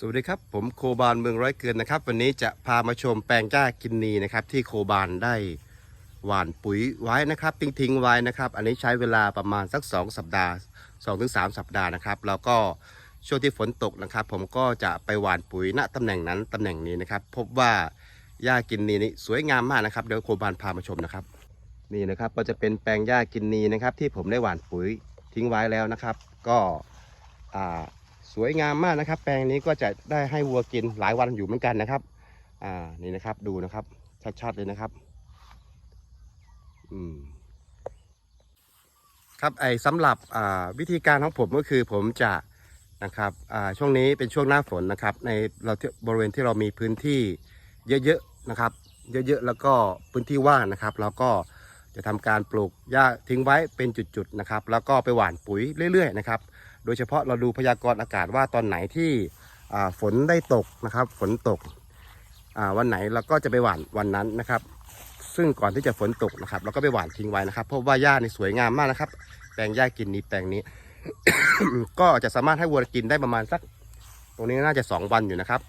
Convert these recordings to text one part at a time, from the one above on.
สวัสดีครับ ผมโคบานเมืองร้อยเกินนะครับ วันนี้จะพามาชมแปลงหญ้ากินนีนะครับ ที่โคบานได้หว่านปุ๋ยไว้นะครับ ทิ้งทิ้งไว้นะครับ อันนี้ใช้เวลาประมาณสัก 2 สัปดาห์ 2-3ถึงสัปดาห์นะครับ แล้วก็ช่วงที่ฝนตกนะครับ ผมก็จะไปหว่านปุ๋ยณตำแหน่งนั้นตำแหน่งนี้นะครับ พบว่าหญ้ากินนีนี้สวยงามมากนะครับเดี๋ยวโคบานพามาชมนะครับ นี่นะครับก็จะเป็นแปลงหญ้ากินนีนะครับ ที่ผมได้หว่านปุ๋ยทิ้งไว้แล้วนะครับ ก็อ่า สวยงามมากนะครับ แปลงนี้ก็จะได้ให้วัวกินหลายวันอยู่เหมือนกันนะครับ อ่านี่นะครับดูนะครับ ชัดๆเลยนะครับ อืมครับไอ้สำหรับอ่าวิธีการของผมก็คือผมจะนะครับอ่าช่วงนี้เป็นช่วงหน้าฝนนะครับ ในเราบริเวณที่เรามีพื้นที่เยอะๆนะครับ เยอะๆแล้วก็พื้นที่ว่างนะครับแล้วก็จะทำการปลูกหญ้าทิ้งไว้เป็นจุดๆนะครับ แล้วก็ไปหว่านปุ๋ยเรื่อย ๆ นะครับ โดยเฉพาะเราดูพยากรณ์อากาศว่าตอนไหนที่ฝนได้ตกนะครับ ฝนตกวันไหนเราก็จะไปหว่านวันนั้นนะครับ ซึ่งก่อนที่จะฝนตกนะครับ เราก็ไปหว่านทิ้งไว้นะครับ เพราะว่าหญ้านี่สวยงามมากนะครับ แปลงหญ้ากินนี้แปลงนี้ ก็จะสามารถให้วัวกินได้ประมาณสัก ตรงนี้น่าจะ 2 วันอยู่นะครับ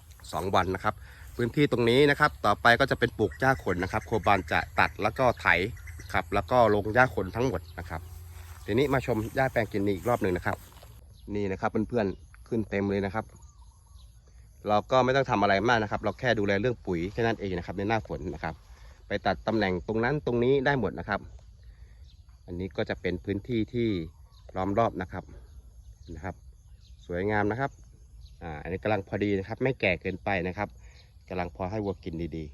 2 วันนะครับ พื้นที่ตรงนี้นะครับ ต่อไปก็จะเป็นปลูกหญ้าขนนะครับ โคบานจะตัดแล้วก็ไถครับ แล้วก็ลงหญ้าขนทั้งหมดนะครับ ทีนี้มาชมหญ้าแปลงกินนี้อีกรอบหนึ่งนะครับ นี่นะครับเพื่อนๆขึ้นเต็มเลยนะครับ เราก็ไม่ต้องทำอะไรมากนะครับ เราแค่ดูแลเรื่องปุ๋ยแค่นั้นเองนะครับ ในหน้าฝนนะครับ ไปตัดตำแหน่งตรงนั้นตรงนี้ได้หมดนะครับ อันนี้ก็จะเป็นพื้นที่ที่ล้อมรอบนะครับนะครับ สวยงามนะครับอ่าอันนี้กำลังพอดีนะครับ ไม่แก่เกินไปนะครับกำลังพอให้วัวกินดี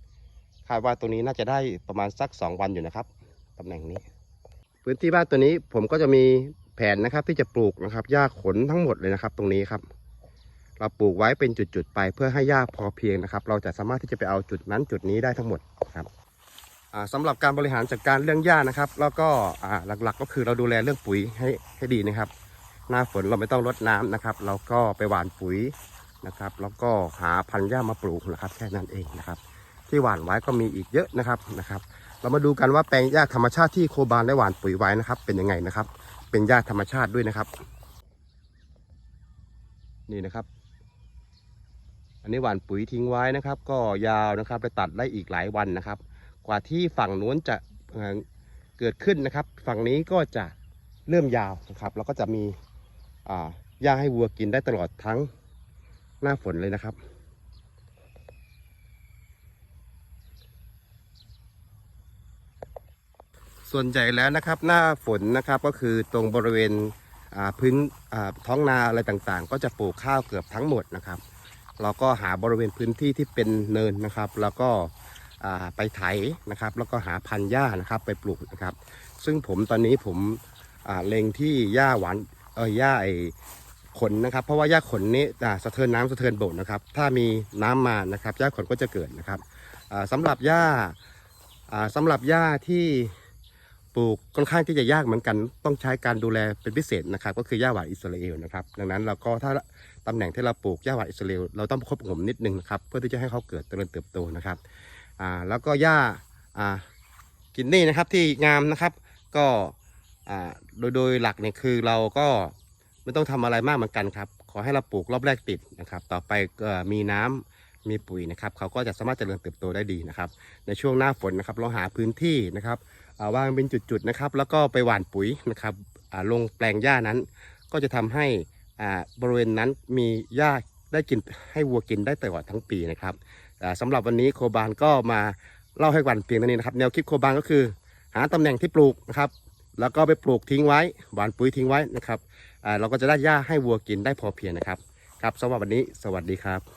ๆคาดว่าตรงนี้น่าจะได้ประมาณสัก 2 วันอยู่นะครับตำแหน่งนี้ พื้นที่บ้านตัวนี้ผมก็จะมีแผนนะครับ ที่จะปลูกนะครับหญ้าขนทั้งหมดเลยนะครับ ตรงนี้ครับ เราปลูกไว้เป็นจุดๆไปเพื่อให้หญ้าพอเพียงนะครับ เราจะสามารถที่จะไปเอาจุดนั้นจุดนี้ได้ทั้งหมดครับอ่าสำหรับการบริหารจัดการเรื่องหญ้านะครับ แล้วก็หลักๆ ก็คือเราดูแลเรื่องปุ๋ยให้ให้ดีนะครับ หน้าฝนเราไม่ต้องรดน้ำนะครับ เราก็ไปหว่านปุ๋ยนะครับ แล้วก็หาพันธุ์หญ้ามาปลูกนะครับ แค่นั้นเองนะครับ ที่หว่านไว้ก็มีอีกเยอะนะครับนะครับ เรามาดูกันว่าแปลงหญ้าธรรมชาติที่โคบานได้หว่านปุ๋ยไว้นะครับ เป็นยังไงนะครับ เป็นหญ้าธรรมชาติด้วยนะครับ นี่นะครับ อันนี้หว่านปุ๋ยทิ้งไว้นะครับ ก็ยาวนะครับ ไปตัดได้อีกหลายวันนะครับ กว่าที่ฝั่งนู้นจะเกิดขึ้นนะครับ ฝั่งนี้ก็จะเริ่มยาวนะครับแล้วก็จะมีหญ้าให้วัวกินได้ตลอดทั้งหน้าฝนเลยนะครับ ส่วนใหญ่แล้วนะครับหน้าฝนนะครับก็คือตรงบริเวณพื้นท้องนาอะไรต่างๆ ก็จะปลูกข้าวเกือบทั้งหมดนะครับ เราก็หาบริเวณพื้นที่ที่เป็นเนินนะครับ แล้วก็ไปไถนะครับ แล้วก็หาพันธุ์หญ้านะครับไปปลูกนะครับ ซึ่งผมตอนนี้ผมเล็งที่หญ้าหวานเออหญ้าไอ้ขนนะครับ เพราะว่าหญ้าขนนี้สะเทินน้ำสะเทินบกนะครับ ถ้ามีน้ำมานะครับหญ้าขนก็จะเกิดนะครับอ่าสำหรับหญ้าอ่าสำหรับหญ้าที่ ปลูกค่อนข้างที่จะยากเหมือนกัน ต้องใช้การดูแลเป็นพิเศษนะครับ ก็คือหญ้าหวานอิสราเอลนะครับ ดังนั้นเราก็ถ้าตำแหน่งที่เราปลูกหญ้าหวานอิสราเอลเราต้องควบคุมนิดนึงนะครับ เพื่อที่จะให้เขาเกิดเจริญเติบโตนะครับอ่าแล้วก็หญ้าอ่ากินนี่นะครับที่งามนะครับ ก็อ่าโดยโดยหลักเนี่ยคือเราก็ไม่ต้องทำอะไรมากเหมือนกันครับ ขอให้เราปลูกรอบแรกติดนะครับ ต่อไปมีน้ำมีปุ๋ยนะครับ เขาก็จะสามารถเจริญเติบโตได้ดีนะครับ ในช่วงหน้าฝนนะครับ เราหาพื้นที่นะครับาวางเป็นจุดๆนะครับ แล้วก็ไปหว่านปุ๋ยนะครับลงแปลงหญ้านั้น ก็จะทำให้บริเวณนั้นมีหญ้าได้กินให้วัวกินได้ตลอดทั้งปีนะครับอ่าสำหรับวันนี้โคบานก็มาเล่าให้วันเพียงเท่านี้นะครับ แนวคิดโคบานก็คือ หาตำแหน่งที่ปลูกนะครับ แล้วก็ไปปลูกทิ้งไว้หว่านปุ๋ยทิ้งไว้นะครับเราก็จะได้หญ้าให้วัวกินได้พอเพียงนะครับ ครับสำหรับวันนี้สวัสดีครับ